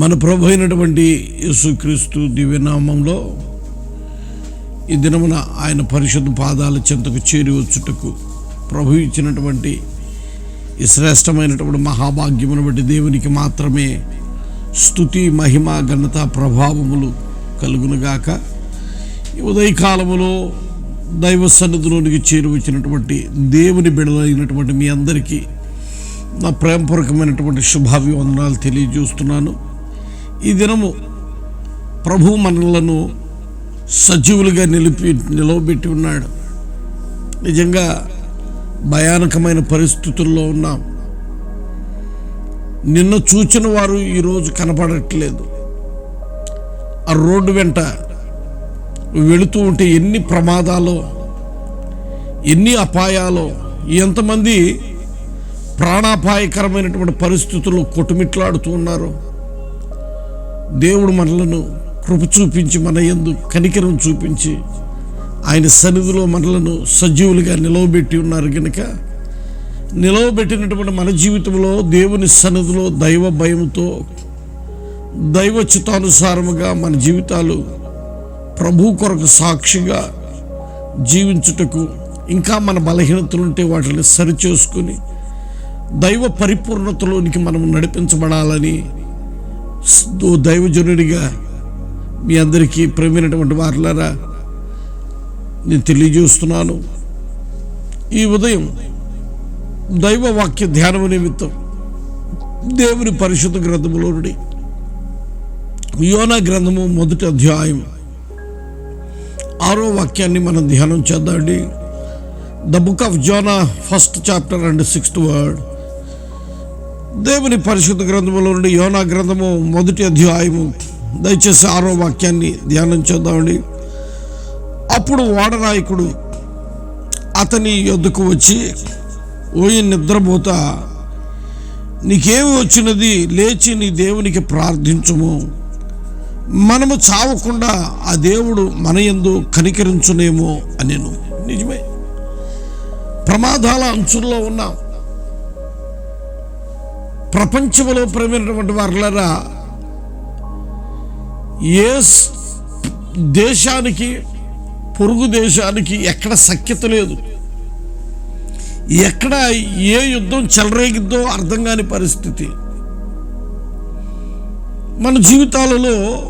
మన ప్రభు అయినటువంటి యేసుక్రీస్తు దివ్యనామంలో ఈ దినమున ఆయన పరిశుద్ధ పాదాల చెంతకు చేరి వచ్చుటకు ప్రభు ఇచ్చినటువంటి ఈ శ్రేష్టమైనటువంటి మహాభాగ్యమును బట్టి దేవునికి మాత్రమే స్థుతి మహిమ ఘనత ప్రభావములు కలుగునుగాక. ఈ ఉదయకాలములో దైవ సన్నిధిలోనికి చేరి వచ్చినటువంటి దేవుని బిడలైనటువంటి మీ అందరికీ నా ప్రేమపూర్వకమైనటువంటి శుభాభివందనాలు తెలియజేస్తున్నాను. ఈ దినము ప్రభు మనలను సజీవులుగా నిలిపి నిలవబెట్టి ఉన్నాడు. నిజంగా భయానకమైన పరిస్థితుల్లో ఉన్నాం. నిన్న చూచిన వారు ఈరోజు కనపడట్లేదు. ఆ రోడ్డు వెంట వెళుతూ ఉంటే ఎన్ని ప్రమాదాలు ఎన్ని అపాయాలు ఎంతమంది ప్రాణాపాయకరమైనటువంటి పరిస్థితుల్లో కొట్టుమిట్లాడుతూ ఉన్నారు. దేవుడు మనలను కృప చూపించి మన యందు కనికరం చూపించి ఆయన సన్నిధిలో మనలను సజీవులుగా నిలవబెట్టి ఉన్నారు కనుక నిలవబెట్టినటువంటి మన జీవితంలో దేవుని సన్నిధిలో దైవ భయంతో దైవ చిత్తానుసారముగా మన జీవితాలు ప్రభు కొరకు సాక్షిగా జీవించుటకు ఇంకా మన బలహీనతలుంటే వాటిని సరిచేసుకుని దైవ పరిపూర్ణతలోనికి మనం నడిపించబడాలని ఓ దైవజనుడిగా మీ అందరికీ ప్రేమైనటువంటి వారులారా నేను తెలియజేస్తున్నాను. ఈ ఉదయం దైవ వాక్య ధ్యానము నిమిత్తం దేవుని పరిశుద్ధ గ్రంథములో నుండి యోనా గ్రంథము మొదటి అధ్యాయం ఆరో వాక్యాన్ని మనం ధ్యానం చేద్దామండి. The book of Jonah first chapter and sixth word. దేవుని పరిశుద్ధ గ్రంథములో నుండి యోనా గ్రంథము మొదటి అధ్యాయము. దయచేసి ఆరో వాక్యాన్ని ధ్యానం చేద్దామండి. అప్పుడు వాడనాయకుడు అతని యొద్దకు వచ్చి ఓయి నిద్రపోత నీకేమి వచ్చినది? లేచి నీ దేవునికి ప్రార్థించుము. మనము చావకుండా ఆ దేవుడు మన యందు కనికరించునేమో అనేను. నిజమే. ప్రమాదాల అంచుల్లో ఉన్నాం. ప్రపంచంలో ప్రేమైనటువంటి వారులరా ఏ దేశానికి పొరుగు దేశానికి ఎక్కడ సఖ్యత లేదు. ఎక్కడ ఏ యుద్ధం చెలరేగిద్దో అర్థం కాని పరిస్థితి. మన జీవితాలలో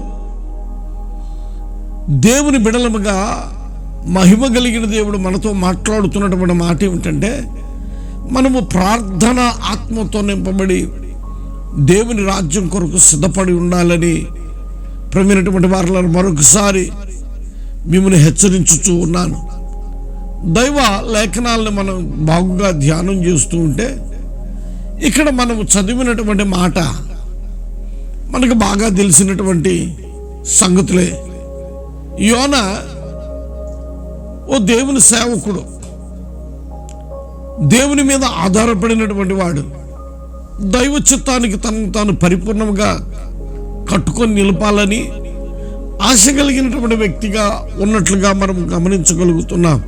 దేవుని బిడలముగా మహిమ కలిగిన దేవుడు మనతో మాట్లాడుతున్నటువంటి మాట ఏమిటంటే మనము ప్రార్థన ఆత్మతో నింపబడి దేవుని రాజ్యం కొరకు సిద్ధపడి ఉండాలని ప్రమైనటువంటి వారిలో మరొకసారి మిమ్మల్ని హెచ్చరించుతూ ఉన్నాను. దైవ లేఖనాలను మనం బాగుగా ధ్యానం చేస్తూ ఉంటే ఇక్కడ మనం చదివినటువంటి మాట మనకు బాగా తెలిసినటువంటి సంగతులే. యోన ఓ దేవుని సేవకుడు దేవుని మీద ఆధారపడినటువంటి వాడు దైవ చిత్తానికి తనను తాను పరిపూర్ణంగా కట్టుకొని నిలపాలని ఆశ కలిగినటువంటి వ్యక్తిగా ఉన్నట్లుగా మనం గమనించగలుగుతున్నాం.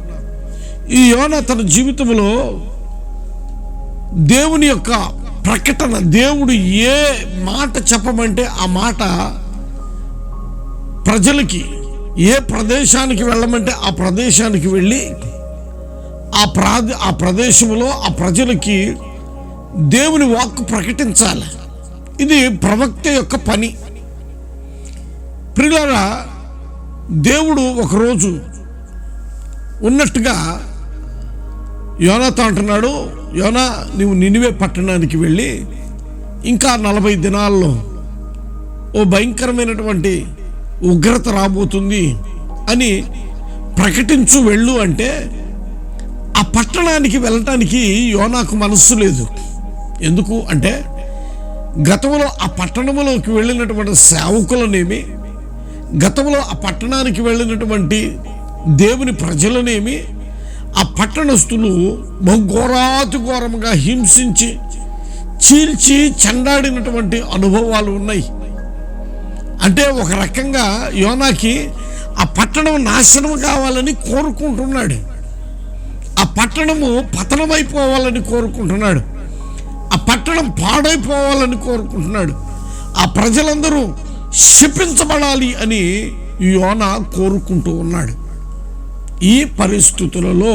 ఈ యోన తన జీవితంలో దేవుని యొక్క ప్రకటన దేవుడు ఏ మాట చెప్పమంటే ఆ మాట ప్రజలకి ఏ ప్రదేశానికి వెళ్ళమంటే ఆ ప్రదేశానికి వెళ్ళి ఆ ప్రా ఆ ప్రదేశంలో ఆ ప్రజలకి దేవుని వాక్కు ప్రకటించాలి. ఇది ప్రవక్త యొక్క పని. ప్రియులారా దేవుడు ఒకరోజు ఉన్నట్టుగా యోనాతో అంటున్నాడు యోనా నువ్వు నినివే పట్టణానికి వెళ్ళి ఇంకా నలభై దినాల్లో ఓ భయంకరమైనటువంటి ఉగ్రత రాబోతుంది అని ప్రకటించు వెళ్ళు అంటే పట్టణానికి వెళ్ళటానికి యోనాకు మనస్సు లేదు. ఎందుకు అంటే గతంలో ఆ పట్టణంలోకి వెళ్ళినటువంటి సేవకులనేమి గతంలో ఆ పట్టణానికి వెళ్ళినటువంటి దేవుని ప్రజలనేమి ఆ పట్టణస్థులు బహుఘోరాతి ఘోరముగా హింసించి చీల్చి చెండాడినటువంటి అనుభవాలు ఉన్నాయి. అంటే ఒక రకంగా యోనాకి ఆ పట్టణం నాశనం కావాలని కోరుకుంటున్నాడు. ఆ పట్టణము పతనమైపోవాలని కోరుకుంటున్నాడు. ఆ పట్టణం పాడైపోవాలని కోరుకుంటున్నాడు. ఆ ప్రజలందరూ శిపించబడాలి అని యోన కోరుకుంటూ ఉన్నాడు. ఈ పరిస్థితులలో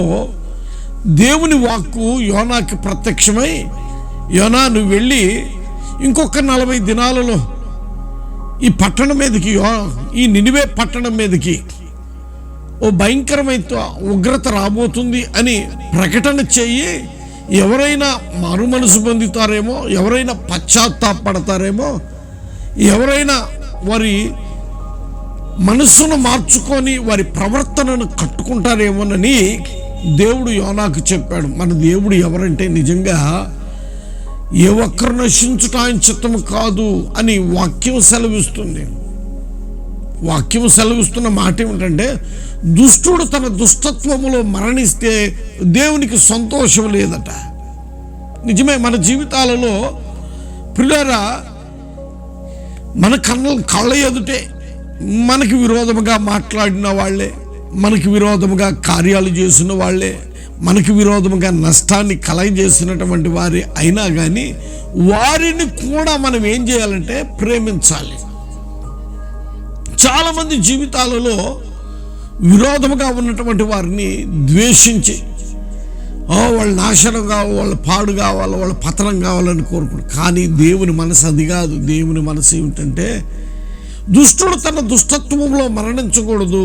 దేవుని వాక్కు యోనాకి ప్రత్యక్షమై యోనా నువ్వు వెళ్ళి ఇంకొక నలభై దినాలలో ఈ పట్టణం మీదకి ఈ నినివే పట్టణం మీదకి ఓ భయంకరమైన ఉగ్రత రాబోతుంది అని ప్రకటన చెయ్యి ఎవరైనా మారు మనసు పొందుతారేమో ఎవరైనా పశ్చాత్తాపడతారేమో ఎవరైనా వారి మనస్సును మార్చుకొని వారి ప్రవర్తనను కట్టుకుంటారేమోనని దేవుడు యోనాకు చెప్పాడు. మన దేవుడు ఎవరంటే నిజంగా ఏ ఒక్కరు నశించుట ఆయన చిత్తము కాదు అని వాక్యం సెలవిస్తుంది. వాక్యం సెలవిస్తున్న మాట ఏమిటంటే దుష్టుడు తన దుష్టత్వములో మరణిస్తే దేవునికి సంతోషం లేదట. నిజమే మన జీవితాలలో పిల్లరా మన కళ్ళ కళ్ళ ఎదుటే మనకి విరోధముగా మాట్లాడిన వాళ్ళే మనకి విరోధముగా కార్యాలు చేసిన వాళ్ళే మనకి విరోధముగా నష్టాన్ని కలగజేసినటువంటి వారి అయినా కానీ వారిని కూడా మనం ఏం చేయాలంటే ప్రేమించాలి. చాలామంది జీవితాలలో విరోధముగా ఉన్నటువంటి వారిని ద్వేషించి ఓ వాళ్ళ నాశనం కావాలి వాళ్ళ పాడు కావాలి వాళ్ళ పతనం కావాలని కోరుకుంటారు కానీ దేవుని మనసు అది కాదు. దేవుని మనసు ఏమిటంటే దుష్టుడు తన దుష్టత్వంలో మరణించకూడదు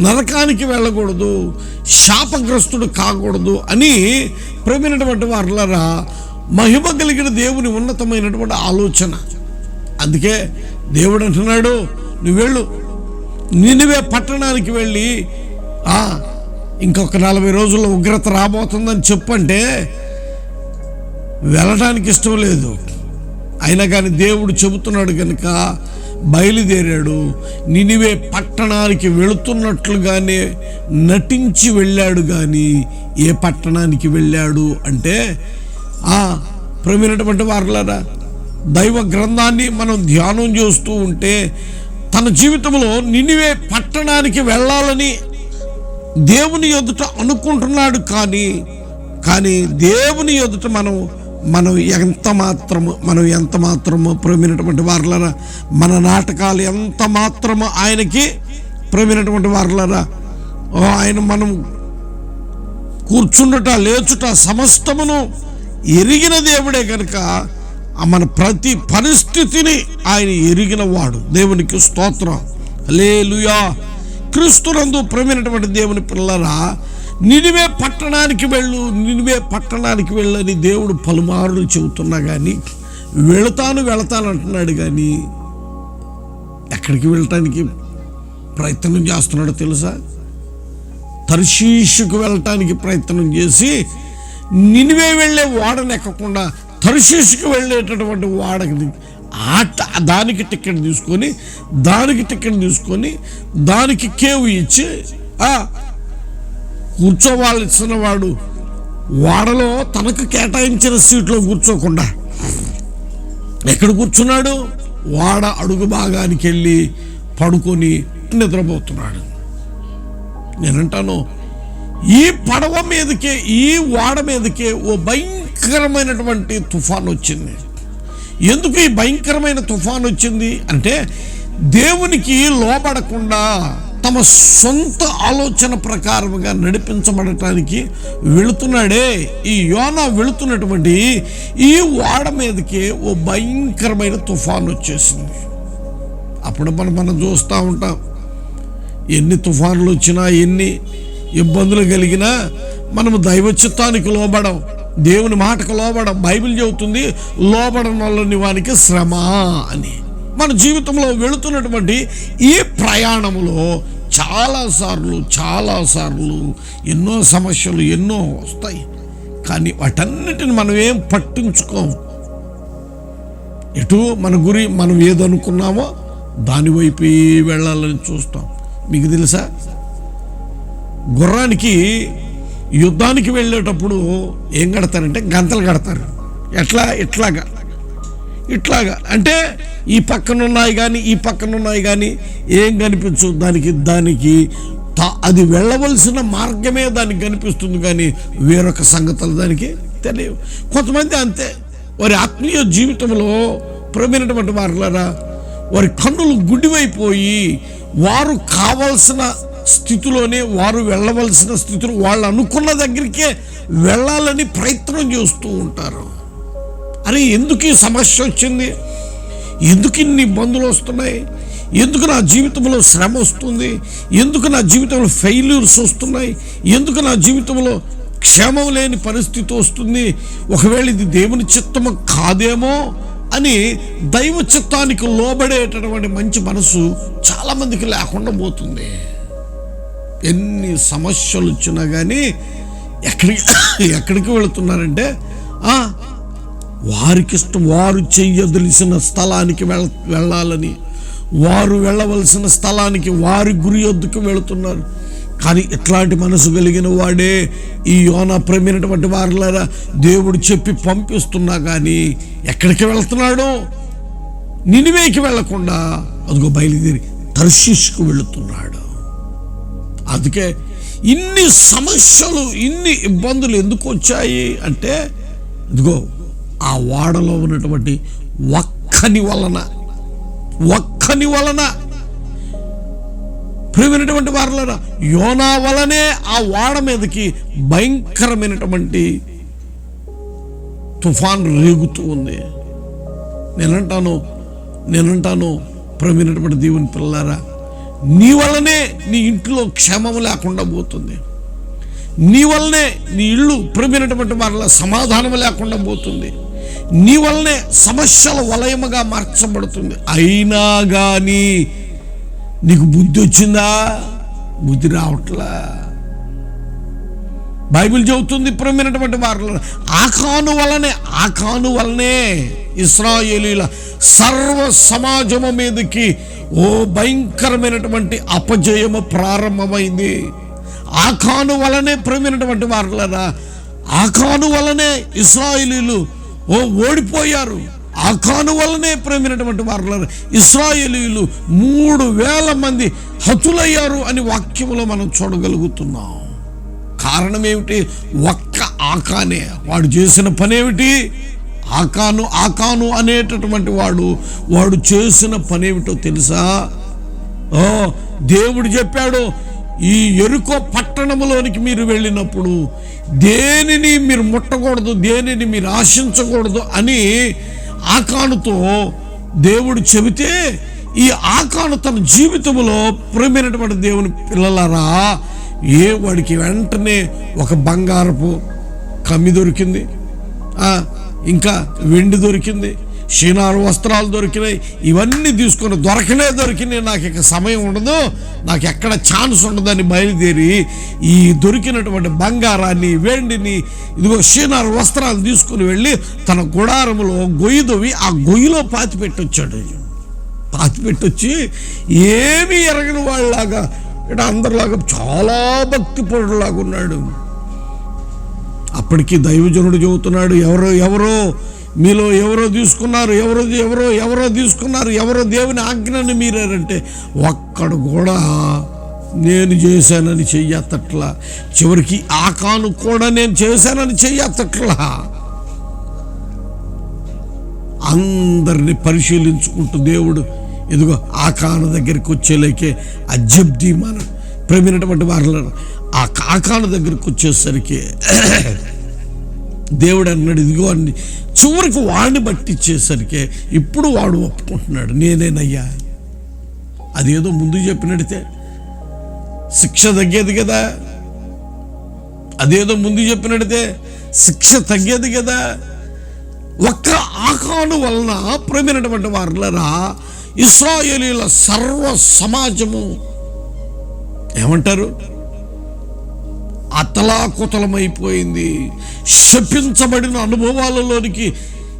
నరకానికి వెళ్ళకూడదు శాపగ్రస్తుడు కాకూడదు అని ప్రమినటువంటి వారులరా మహిమ కలిగిన దేవుని ఉన్నతమైనటువంటి ఆలోచన. అందుకే దేవుడు అంటున్నాడు నువ్వు వెళ్ళు నినివే పట్టణానికి వెళ్ళి ఇంకొక నలభై రోజుల్లో ఉగ్రత రాబోతుందని చెప్పంటే వెళ్ళటానికి ఇష్టం లేదు. అయినా కానీ దేవుడు చెబుతున్నాడు కనుక బయలుదేరాడు. నినివే పట్టణానికి వెళుతున్నట్లుగానే నటించి వెళ్ళాడు కానీ ఏ పట్టణానికి వెళ్ళాడు అంటే ఆ ప్రమినటువంటి వారులరా దైవ గ్రంథాన్ని మనం ధ్యానం చేస్తూ ఉంటే తన జీవితంలో నినివే పట్టణానికి వెళ్ళాలని దేవుని ఎదుట అనుకుంటున్నాడు కానీ కానీ దేవుని ఎదుట మనం మనం ఎంత మాత్రము మనం ఎంత మాత్రము ప్రేమినటువంటి వారులరా? మన నాటకాలు ఎంత మాత్రము ఆయనకి ప్రేమినటువంటి వారులరా? ఓ ఆయన మనం కూర్చుండట లేచుట సమస్తమును ఎరిగిన దేవుడే కనుక మన ప్రతి పరిస్థితిని ఆయన ఎరిగిన వాడు. దేవునికి స్తోత్రం. లేలుయా క్రీస్తునందు ప్రమైనటువంటి దేవుని పిల్లరా నినివే పట్టణానికి వెళ్ళు నినివే పట్టణానికి వెళ్ళని దేవుడు పలుమారులు చెబుతున్నా కానీ వెళతాను వెళతాను అంటున్నాడు కానీ ఎక్కడికి వెళ్ళటానికి ప్రయత్నం చేస్తున్నాడో తెలుసా? తర్శీషుకు వెళ్ళటానికి ప్రయత్నం చేసి నినివే వెళ్ళే ఓడను ఎక్కకుండా వెళ్ళేటటువంటి వాడకి ఆట దానికి టికెట్ తీసుకొని దానికి టికెట్ తీసుకొని దానికి కేవ్ ఇచ్చి కూర్చోవాళ్ళు ఇచ్చిన వాడు వాడలో తనకు కేటాయించిన సీట్లో కూర్చోకుండా. ఎక్కడ కూర్చున్నాడు? వాడ అడుగు భాగానికి వెళ్ళి పడుకొని నిద్రపోతున్నాడు. నేనంటాను ఈ పడవ మీదకే ఈ ఓడ మీదకే ఓ భయంకరమైనటువంటి తుఫాన్ వచ్చింది ఎందుకు ఈ భయంకరమైన తుఫాన్ వచ్చింది అంటే దేవునికి లోబడకుండా తమ సొంత ఆలోచన ప్రకారముగా నడిపించబడటానికి వెళుతున్నాడే. ఈ యోన వెళుతున్నటువంటి ఈ ఓడ మీదకి ఓ భయంకరమైన తుఫాన్ వచ్చేసింది అప్పుడు మనం మనం చూస్తూ ఉంటాం. ఎన్ని తుఫాన్లు వచ్చినా ఎన్ని ఇబ్బందులు కలిగినా మనము దైవ చిత్తానికి లోబడం దేవుని మాటకు లోబడం బైబిల్ చెబుతుంది లోబడం వల్లని వానికి శ్రమ అని. మన జీవితంలో వెళుతున్నటువంటి ఈ ప్రయాణంలో చాలాసార్లు చాలాసార్లు ఎన్నో సమస్యలు ఎన్నో వస్తాయి. కానీ వాటన్నిటిని మనం ఏం పట్టించుకోం ఎటు మన గురి మనం ఏదనుకున్నామో దాని వైపే వెళ్ళాలని చూస్తాం. మీకు తెలుసా? గుర్రానికి యుద్ధానికి వెళ్ళేటప్పుడు ఏం కడతారంటే గంతలు కడతారు. ఎట్లా? ఇట్లాగా. ఇట్లాగా. అంటే ఈ పక్కన ఉన్నాయి కానీ ఈ పక్కన ఉన్నాయి కానీ ఏం కనిపించు దానికి దానికి తా- అది వెళ్ళవలసిన మార్గమే దానికి కనిపిస్తుంది కానీ వేరొక సంగతులు దానికి తెలియవు. కొంతమంది అంతే. వారి ఆత్మీయ జీవితంలో ప్రమైనటువంటి వారులారా వారి కన్నులు గుడ్డివైపోయి వారు కావలసిన స్థితిలోనే వారు వెళ్ళవలసిన స్థితిలో వాళ్ళు అనుకున్న దగ్గరికే వెళ్ళాలని ప్రయత్నం చేస్తూ ఉంటారు. అరే ఎందుకు ఈ సమస్య వచ్చింది? ఎందుకు ఇన్ని ఇబ్బందులు వస్తున్నాయి? ఎందుకు నా జీవితంలో శ్రమ వస్తుంది? ఎందుకు నా జీవితంలో ఫెయిల్యూర్స్ వస్తున్నాయి? ఎందుకు నా జీవితంలో క్షేమం లేని పరిస్థితి వస్తుంది? ఒకవేళ ఇది దేవుని చిత్తము కాదేమో అని దైవ చిత్తానికి లోబడేటటువంటి మంచి మనసు చాలామందికి లేకుండా పోతుంది. ఎన్ని సమస్యలు వచ్చినా కానీ ఎక్కడికి ఎక్కడికి వెళుతున్నారంటే వారికి ఇష్టం వారు చెయ్యదలిసిన స్థలానికి వెళ్ వెళ్ళాలని వారు వెళ్ళవలసిన స్థలానికి వారి గురి వద్దకు వెళుతున్నారు. కానీ ఇట్లాంటి మనసు కలిగిన వాడే ఈ యోన ప్రమైనటువంటి వారులారా దేవుడు చెప్పి పంపిస్తున్నా కానీ ఎక్కడికి వెళ్తున్నాడు నినివేకి వెళ్ళకుండా అదిగో బయలుదేరి తర్షిష్కు వెళుతున్నాడు. అందుకే ఇన్ని సమస్యలు ఇన్ని ఇబ్బందులు ఎందుకు వచ్చాయి అంటే ఇదిగో ఆ వాడలో ఉన్నటువంటి ఒక్కని వలన ఒక్కని వలన. ప్రియమైనటువంటి వారులరా యోనా వలనే ఆ వాడ మీదకి భయంకరమైనటువంటి తుఫాన్ రేగుతూ ఉంది. నేనంటాను నేనంటాను ప్రవీణటువంటి దేవుని పిల్లారా నీ వల్లనే నీ ఇంట్లో క్షేమం లేకుండా పోతుంది. నీ వల్లనే నీ ఇల్లు ప్రమినటువంటి వారిలో సమాధానం లేకుండా పోతుంది. నీ వల్లనే సమస్యల వలయముగా మార్చబడుతుంది. అయినా కానీ నీకు బుద్ధి వచ్చిందా? బుద్ధి రావట్లా. బైబిల్ చెబుతుంది ప్రమైనటువంటి వారు ఆకాను వలనే ఆకాను వలనే ఇస్రాయేలీల సర్వ సమాజము మీదకి ఓ భయంకరమైనటువంటి అపజయము ప్రారంభమైంది. ఆకాను వలనే ప్రేమైనటువంటి వారులరా. ఆకాను వలనే ఇస్రాయిలీలు ఓ ఓడిపోయారు. ఆకాను వలనే ప్రేమినటువంటి వారులరా. ఇస్రాయేలీలు మూడు వేల మంది హతులయ్యారు అని వాక్యంలో మనం చూడగలుగుతున్నాం. కారణం ఏమిటి? ఒక్క ఆకానే. వాడు చేసిన పనేమిటి? ఏమిటి ఆకాను ఆకాను అనేటటువంటి వాడు వాడు చేసిన పని ఏమిటో తెలుసా? ఓ దేవుడు చెప్పాడు ఈ ఎరుకో పట్టణంలోనికి మీరు వెళ్ళినప్పుడు దేనిని మీరు ముట్టకూడదు దేనిని మీరు ఆశించకూడదు అని ఆకానుతో దేవుడు చెబితే ఈ ఆకాను తన జీవితంలో ప్రేమైనటువంటి దేవుని పిల్లలరా ఏ వాడికి వెంటనే ఒక బంగారపు కమ్మి దొరికింది? ఇంకా వెండి దొరికింది షీనారు వస్త్రాలు దొరికినాయి ఇవన్నీ తీసుకొని దొరకనే దొరికినాయి. నాకు ఇక సమయం ఉండదు నాకు ఎక్కడ ఛాన్స్ ఉండదని బయలుదేరి ఈ దొరికినటువంటి బంగారాన్ని వెండిని ఇదిగో షీనారు వస్త్రాలు తీసుకుని వెళ్ళి తన గుడారంలో గొయ్యి దొవ్వి ఆ గొయ్యిలో పాతి పెట్టొచ్చాడు. పాతి పెట్టొచ్చి ఏమీ ఎరగని వాళ్ళలాగా ఇట అందరిలాగా చాలా భక్తి పరుడులాగా ఉన్నాడు. అప్పటికి దైవజనుడు చెబుతున్నాడు ఎవరో ఎవరో మీలో ఎవరో తీసుకున్నారు ఎవరో ఎవరో ఎవరో తీసుకున్నారు ఎవరో దేవుని ఆజ్ఞని మీరారంటే ఒక్కడు కూడా నేను చేశానని చెయ్యత్తట్లా. చివరికి ఆ కాను కూడా నేను చేశానని చెయ్యత్తట్లా. అందరిని పరిశీలించుకుంటూ దేవుడు ఇదిగో ఆ కాను దగ్గరికి వచ్చేలేకే అజబ్ది మనం ప్రేమైనటువంటి వారు ఆ కాకాను దగ్గరికి వచ్చేసరికి దేవుడు అన్నాడు ఇదిగో అని చివరికి వాడిని పట్టించేసరికి ఇప్పుడు వాడు ఒప్పుకుంటున్నాడు నేనేనయ్యా. అదేదో ముందు చెప్పినడితే శిక్ష తగ్గేది కదా. అదేదో ముందు చెప్పినడితే శిక్ష తగ్గేది కదా. ఒక్క ఆకాను వలన ప్రేమైనటువంటి వారులరా ఇస్రాయేలీల సర్వ సమాజము ఏమంటారు? అతలాకుతలమైపోయింది. శపించబడిన అనుభవాలలోనికి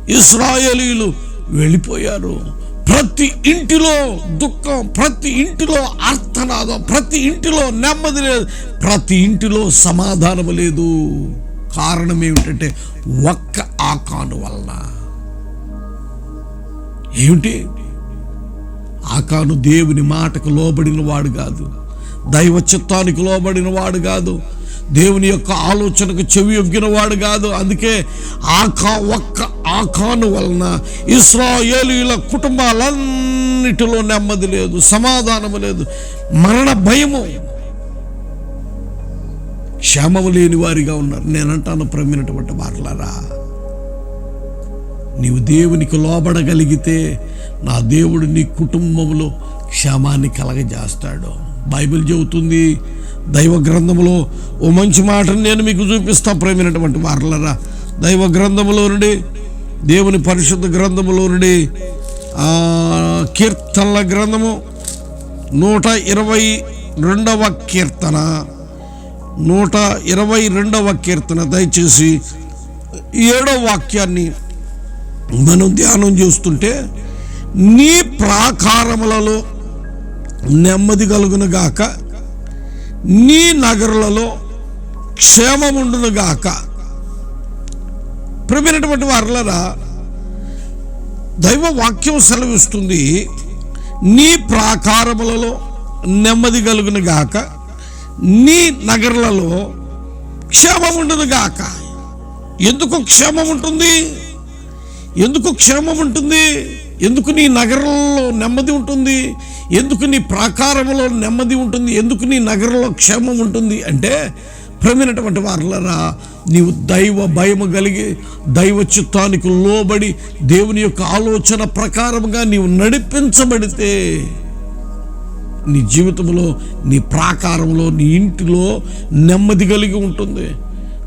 ఇస్రాయలీలు వెళ్ళిపోయారు. ప్రతి ఇంటిలో దుఃఖం ప్రతి ఇంటిలో అర్థనాదం ప్రతి ఇంటిలో నెమ్మది లేదు ప్రతి ఇంటిలో సమాధానం లేదు. కారణం ఏమిటంటే ఒక్క ఆకాను వలన. ఏమిటి? ఆకాను దేవుని మాటకు లోబడిన వాడు కాదు. దైవ చిత్తానికి లోబడిన వాడు కాదు. దేవుని యొక్క ఆలోచనకు చెవి ఎగ్గిన వాడు కాదు. అందుకే ఆకా ఒక్క ఆకాను వలన ఇస్రాయేలీల కుటుంబాలన్నిటిలో నెమ్మది లేదు సమాధానము లేదు మరణ భయము. క్షేమము లేని వారిగా ఉన్నారు. నేనంటాను ప్రమ్మినటువంటి మాటలారా నీవు దేవునికి లోబడగలిగితే నా దేవుడు నీ కుటుంబంలో క్షేమాన్ని కలగజేస్తాడు. బైబిల్ చెబుతుంది. దైవ గ్రంథములో ఓ మంచి మాటను నేను మీకు చూపిస్తా ప్రేమైనటువంటి వారలరా. దైవ గ్రంథములో నుండి దేవుని పరిశుద్ధ గ్రంథములో నుండి కీర్తనల గ్రంథము నూట ఇరవై రెండవ కీర్తన. నూట ఇరవై రెండవ కీర్తన దయచేసి ఏడో వాక్యాన్ని మనం ధ్యానం చేస్తుంటే నీ ప్రాకారములలో నెమ్మది కలుగును గాక. నీ నగరులలో క్షేమముండును గాక. ప్రమినటువంటి వారులరా దైవ వాక్యం సెలవిస్తుంది నీ ప్రాకారములలో నెమ్మది కలుగును గాక. నీ నగరులలో క్షేమముండును గాక. ఎందుకు క్షేమం ఉంటుంది ఎందుకు క్షేమం ఉంటుంది ఎందుకు నీ నగరంలో నెమ్మది ఉంటుంది? ఎందుకు నీ ప్రాకారంలో నెమ్మది ఉంటుంది? ఎందుకు నీ నగరంలో క్షేమం ఉంటుంది? అంటే ప్రమినటువంటి వారులరా నీవు దైవ భయము కలిగి దైవ చిత్తానికి లోబడి దేవుని యొక్క ఆలోచన ప్రకారముగా నీవు నడిపించబడితే నీ జీవితంలో నీ ప్రాకారంలో నీ ఇంటిలో నెమ్మది కలిగి ఉంటుంది.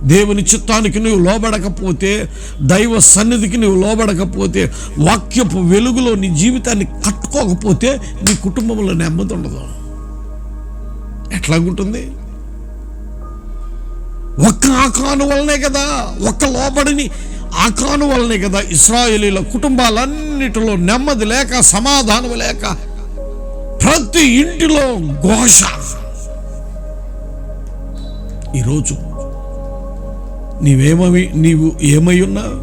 దేవుని చిత్తానికి నువ్వు లోబడకపోతే దైవ సన్నిధికి నువ్వు లోబడకపోతే వాక్యపు వెలుగులో నీ జీవితాన్ని కట్టుకోకపోతే నీ కుటుంబంలో నెమ్మది ఉండదు. ఎట్లాగుంటుంది? ఒక్క ఆకాను వల్లనే కదా ఒక్క లోబడిని ఆకాను వల్లనే కదా ఇస్రాయేలీల కుటుంబాలన్నిటిలో నెమ్మది లేక సమాధానం లేక ప్రతి ఇంటిలో ఘోష. ఈరోజు నీవేమీ నీవు ఏమై ఉన్నావు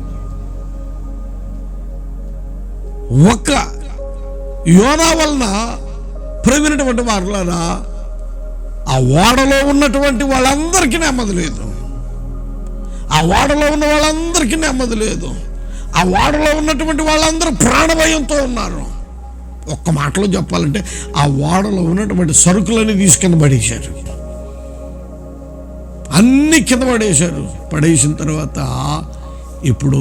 ఒక్క యోనా వలన ప్రవీణటువంటి వారులారా ఆ ఓడలో ఉన్నటువంటి వాళ్ళందరికీ నెమ్మది లేదు. ఆ ఓడలో ఉన్న వాళ్ళందరికీ నెమ్మది లేదు. ఆ ఓడలో ఉన్నటువంటి వాళ్ళందరూ ప్రాణభయంతో ఉన్నారు. ఒక్క మాటలో చెప్పాలంటే ఆ ఓడలో ఉన్నటువంటి సరుకులని తీసుకెళ్ళి పడేశారు. అన్ని కింద పడేశారు. పడేసిన తర్వాత ఇప్పుడు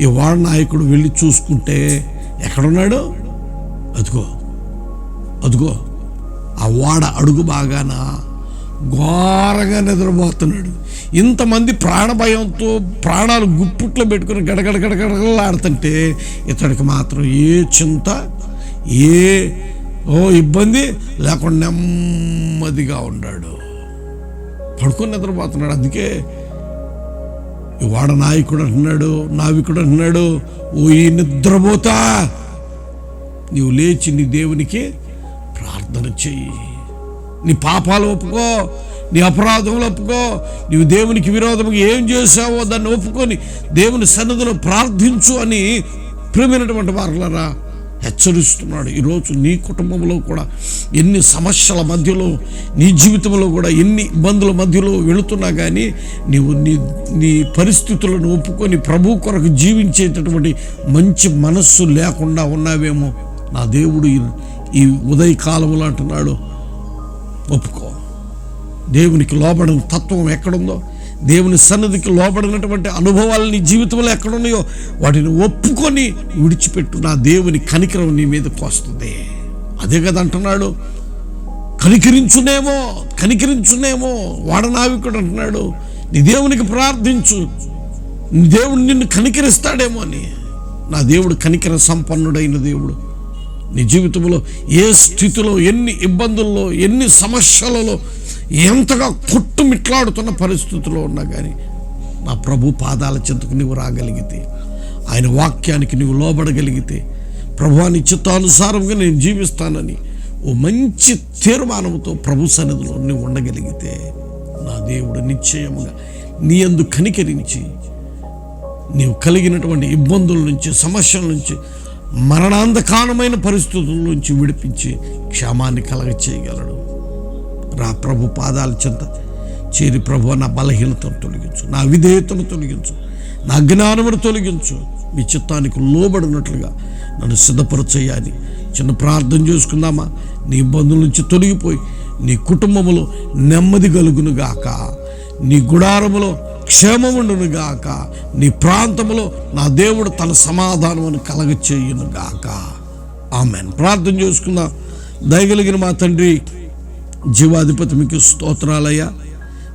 ఈ వాడ నాయకుడు వెళ్ళి చూసుకుంటే ఎక్కడున్నాడు? అదిగో అదిగో ఆ వాడ అడుగు బాగాన ఘోరగా నిద్రపోతున్నాడు. ఇంతమంది ప్రాణభయంతో ప్రాణాలు గుప్పుట్లో పెట్టుకుని గడగడ గడగడలాడుతుంటే ఇతడికి మాత్రం ఏ చింత ఏ ఓ ఇబ్బంది లేకుండా నెమ్మదిగా ఉన్నాడు. పడుకొని నిద్రపోతున్నాడు అందుకే వాడ నాయకుడు అంటున్నాడు నావికుడు అంటున్నాడు ఓ ఈ నిద్రపోతా. నీవు లేచి నీ దేవునికి ప్రార్థన చెయ్యి. నీ పాపాలు ఒప్పుకో నీ అపరాధములు ఒప్పుకో నీవు దేవునికి విరోధముగా ఏం చేసావో దాన్ని ఒప్పుకొని దేవుని సన్నిధిలో ప్రార్థించు అని ప్రేమైనటువంటి వారులరా హెచ్చరిస్తున్నాడు. ఈరోజు నీ కుటుంబంలో కూడా ఎన్ని సమస్యల మధ్యలో నీ జీవితంలో కూడా ఎన్ని ఇబ్బందుల మధ్యలో వెళుతున్నా కానీ నీవు నీ నీ పరిస్థితులను ఒప్పుకొని ప్రభు కొరకు జీవించేటటువంటి మంచి మనస్సు లేకుండా ఉన్నావేమో నా దేవుడు ఈ- ఉదయ ఉదయకాలంలో అంటున్నాడు. ఒప్పుకో. దేవునికి లోబడిన తత్వం ఎక్కడుందో దేవుని సన్నిధికి లోబడినటువంటి అనుభవాలు నీ జీవితంలో ఎక్కడున్నాయో వాటిని ఒప్పుకొని విడిచిపెట్టు. నా దేవుని కనికరం నీ మీద వస్తుంది అదే కదా అంటున్నాడు. కనికరించునేమో కనికరించునేమో వాడనావికుడు అంటున్నాడు. నీ దేవునికి ప్రార్థించు. నీ దేవుడు నిన్ను కనికరిస్తాడేమో అని. నా దేవుడు కనికర సంపన్నుడైన దేవుడు. నీ జీవితంలో ఏ స్థితిలో ఎన్ని ఇబ్బందుల్లో ఎన్ని సమస్యలలో ఎంతగా కొట్టుమిట్లాడుతున్న పరిస్థితుల్లో ఉన్నా కానీ నా ప్రభు పాదాల చెంతకు నువ్వు రాగలిగితే ఆయన వాక్యానికి నువ్వు లోబడగలిగితే ప్రభువాని చిత్తానుసారంగా నేను జీవిస్తానని ఓ మంచి తీర్మానంతో ప్రభు సన్నిధిలో నువ్వు ఉండగలిగితే నా దేవుడు నిశ్చయముగా నీ అందు కనికరించి నీవు కలిగినటువంటి ఇబ్బందుల నుంచి సమస్యల నుంచి మరణాంధకారమైన పరిస్థితుల నుంచి విడిపించి క్షేమాన్ని కలగ చేయగలడు రా ప్రభు పాదాల చెంత చేరి ప్రభు నా బలహీనతను తొలగించు నా విధేయతను తొలగించు నా జ్ఞానమును తొలగించు. మీ చిత్తానికి లోబడినట్లుగా నన్ను సిద్ధపరచేయాలి చిన్న ప్రార్థన చేసుకుందామా? నీ ఇబ్బందుల నుంచి తొలగిపోయి నీ కుటుంబములో నెమ్మది కలుగును గాక నీ గుడారములో క్షేమముండునుగాక నీ ప్రాంతములో నా దేవుడు తన సమాధానమును కలగచేయునుగాక. గాక ప్రార్థన చేసుకుందాం. దయగలిగిన మా తండ్రి జీవాధిపతి మీకు స్తోత్రాలయ్యా.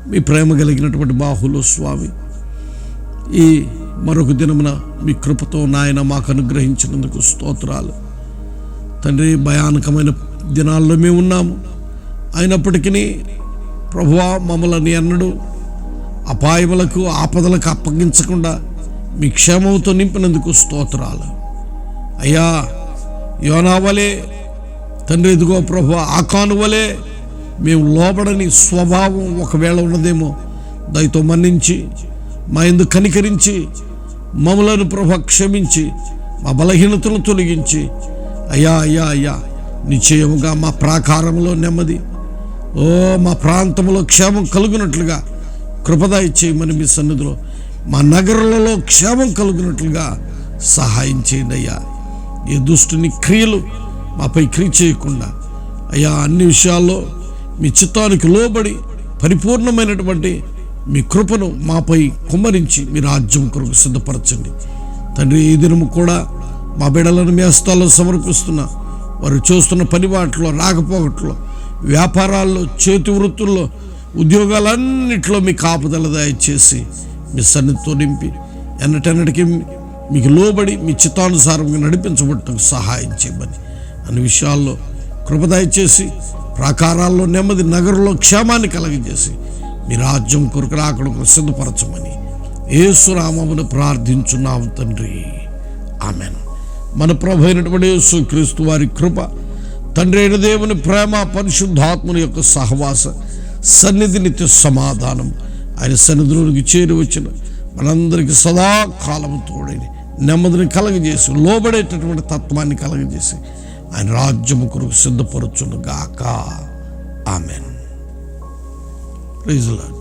మీ ప్రేమ కలిగినటువంటి బాహులు స్వామి. ఈ మరొక దినమున మీ కృపతో నాయన మాకు అనుగ్రహించినందుకు స్తోత్రాలు. తండ్రి భయానకమైన దినాల్లో మేము ఉన్నాము. అయినప్పటికీ ప్రభువా మమ్మల్ని అన్నడు అపాయములకు ఆపదలకు అప్పగించకుండా మీ క్షేమంతో నింపినందుకు స్తోత్రాలు. అయ్యా యోనావలే తండ్రి ఇదిగో ప్రభు ఆకానువలే వలే మేము లోబడని స్వభావం ఒకవేళ ఉన్నదేమో దయతో మన్నించి మా ఎందు కనికరించి మమ్మలను ప్రభ క్షమించి మా బలహీనతను తొలగించి అయ్యా అయ్యా అయ్యా నిశ్చయముగా మా ప్రాకారంలో నెమ్మది ఓ మా ప్రాంతంలో క్షేమం కలుగునట్లుగా కృపదాయి చేయమని మీ సన్నిధిలో మా నగరాలలో క్షేమం కలుగునట్లుగా సహాయం చేయండి అయ్యా. ఈ దుష్టుని క్రియలు మాపై క్రియ చేయకుండా అయ్యా అన్ని విషయాల్లో మీ చిత్తానికి లోబడి పరిపూర్ణమైనటువంటి మీ కృపను మాపై కుమ్మరించి మీ రాజ్యం కొరకు సిద్ధపరచండి. తండ్రి ఈ దినము కూడా మా బిడలను మీ హస్తాల్లో సమర్పిస్తున్నా వారు చూస్తున్న పనిబాట్లో రాకపోకట్లో వ్యాపారాల్లో చేతి వృత్తుల్లో ఉద్యోగాలన్నిట్లో మీ కాపుదల దయచేసి మీ సన్నిధితో నింపి ఎన్నటెన్నటికి మీకు లోబడి మీ చిత్తానుసారంగా నడిపించబడటం సహాయం చేయమని అన్ని విషయాల్లో కృప దయచేసి ప్రాకారాల్లో నెమ్మది నగరంలో క్షేమాన్ని కలగజేసి మీ రాజ్యం కొరకు రాకడకు సిద్ధపరచమని ఏసురామమును ప్రార్థించున్నాం తండ్రి. ఆమెన్. మన ప్రభు అయినటువంటి యేసు క్రీస్తు వారి కృప తండ్రి అయిన దేవుని ప్రేమ పరిశుద్ధాత్ముని యొక్క సహవాస సన్నిధి నిత్య సమాధానం ఆయన సన్నిధిలోనికి చేరి వచ్చిన మనందరికీ సదాకాలం తోడని నెమ్మదిని కలగజేసి లోబడేటటువంటి తత్వాన్ని కలగజేసి ఆయన రాజ్యము కొరకు సిద్ధపరచును గాక ఆమెన్. Praise lord